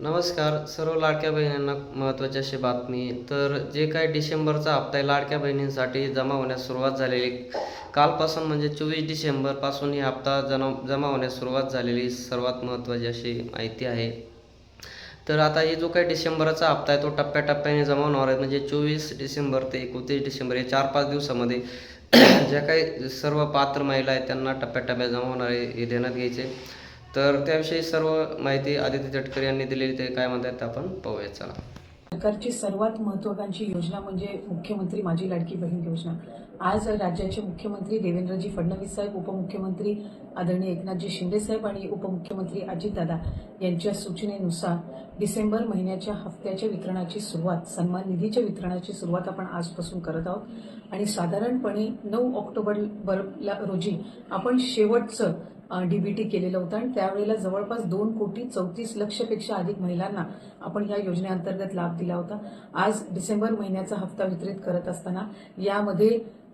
नमस्कार सर्व लाडक्या बहिणींना महत्त्वाची अशी बातमी. तर जे काही डिसेंबरचा हप्ता आहे लाडक्या बहिणींसाठी जमा होण्यास सुरुवात झालेली कालपासून म्हणजे चोवीस डिसेंबरपासून ही हप्ता जमा जमा होण्यास सुरुवात झालेली सर्वात महत्त्वाची अशी माहिती आहे. तर आता हे जो काही डिसेंबरचा हप्ता आहे तो टप्प्याटप्प्याने जमा होणार आहे. म्हणजे चोवीस डिसेंबर ते एकोणतीस डिसेंबर या चार पाच दिवसामध्ये ज्या काही सर्व पात्र महिला आहेत त्यांना टप्प्याटप्प्यात जमा होणार आहे हे देण्यात घ्यायचे. तर त्याविषयी सर्व माहिती आदित्य तटकरे यांनी दिलेली ते काय म्हणतात आपण पाहूया चला. सरकारची सर्वात महत्वाकांक्षी योजना म्हणजे मुख्यमंत्री माझी लाडकी बहीण योजना. आज राज्याचे मुख्यमंत्री देवेंद्रजी फडणवीस साहेब उपमुख्यमंत्री आदरणीय एकनाथजी शिंदे साहेब आणि उपमुख्यमंत्री अजितदादा यांच्या सूचनेनुसार डिसेंबर महिन्याच्या हप्त्याच्या वितरणाची सुरुवात सन्मान निधीच्या वितरणाची सुरुवात आपण आजपासून करत आहोत. आणि साधारणपणे नऊ ऑक्टोबर बरला रोजी आपण शेवटचं डीबीटी केलेलं होतं. आणि त्यावेळेला जवळपास दोन कोटी चौतीस लक्षपेक्षा अधिक महिलांना आपण या योजनेअंतर्गत लाभ दिला होता. आज डिसेंबर महिन्याचा हप्ता वितरित करत असताना यामध्ये